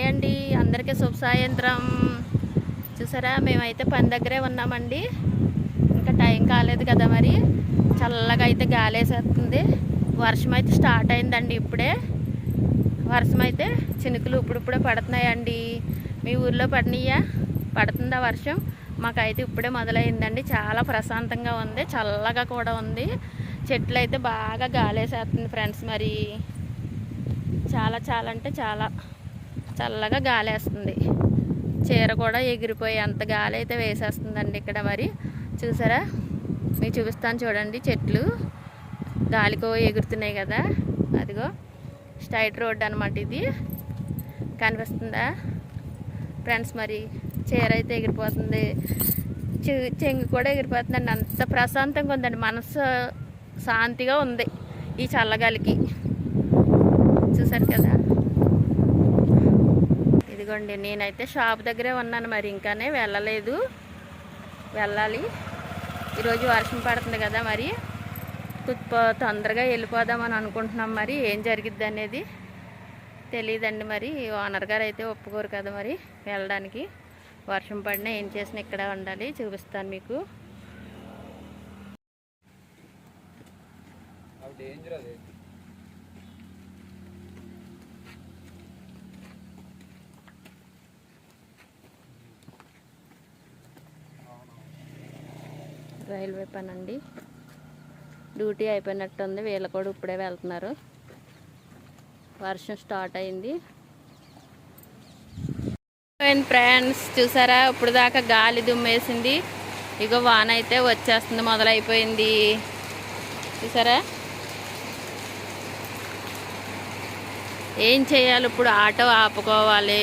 Hi అండి. అందరికీ శుభ సాయంత్రం. చూసారా? మేమైతే పని దగ్గరే ఉన్నామండి. ఇంకా టైం కాలేదు కదా మరి. చల్లగా అయితే గాలేసేస్తుంది. వర్షం అయితే స్టార్ట్ అయిందండి ఇప్పుడే. వర్షం అయితే చినుకులు ఇప్పుడిప్పుడే పడుతున్నాయండి. మీ ఊర్లో పడినయ్యా పడుతుందా వర్షం? మాకైతే ఇప్పుడే మొదలైందండి. చాలా ప్రశాంతంగా ఉంది. చల్లగా కూడా ఉంది. చెట్లు అయితే బాగా గాలేసేస్తుంది ఫ్రెండ్స్ మరి. చాలా చాలా అంటే చాలా. చల్లగా గాలి వేస్తుంది చీర కూడా ఎగిరిపోయి అంత గాలి అయితే వేసేస్తుందండి ఇక్కడ మరి. చూసారా? మీకు చూపిస్తాను చూడండి చెట్లు. గాలికో ఎగురుతున్నాయి కదా. అదిగో స్ట్రైట్ రోడ్ అనమాట ఇది. కనిపిస్తుందా? ఫ్రెండ్స్ మరి చీర అయితే ఎగిరిపోతుంది. చె- చెంగు కూడా ఎగిరిపోతుందండి. అంత ప్రశాంతంగా ఉందండి. మనసు శాంతిగా ఉంది ఈ చల్లగాలికి. చూసారు కదా? ఇదిగోండి నేనైతే షాప్ దగ్గరే ఉన్నాను మరి ఇంకానే వెళ్ళలేదు. వెళ్ళాలి. ఈరోజు వర్షం పడుతుంది కదా మరి. తొందరగా వెళ్ళిపోదామని అనుకుంటున్నాం మరి ఏం జరిగిద్ది అనేది తెలియదండి మరి. ఓనర్ గారు అయితే ఒప్పుకోరు కదా మరి వెళ్ళడానికి. వర్షం పడినా ఏం చేసినా ఇక్కడ ఉండాలి చూపిస్తాను మీకు. డేంజర్ అది. రైల్వే పని అండి డ్యూటీ అయిపోయినట్టుంది. వీళ్ళు కూడా ఇప్పుడే వెళ్తున్నారు. వర్షం స్టార్ట్ అయింది. ఫ్రెండ్స్ చూసారా? ఇప్పుడు దాకా గాలి దుమ్మేసింది. ఇగో వాన అయితే వచ్చేస్తుంది మొదలైపోయింది. చూసారా? ఏం చేయాలి? ఇప్పుడు ఆటో ఆపుకోవాలి.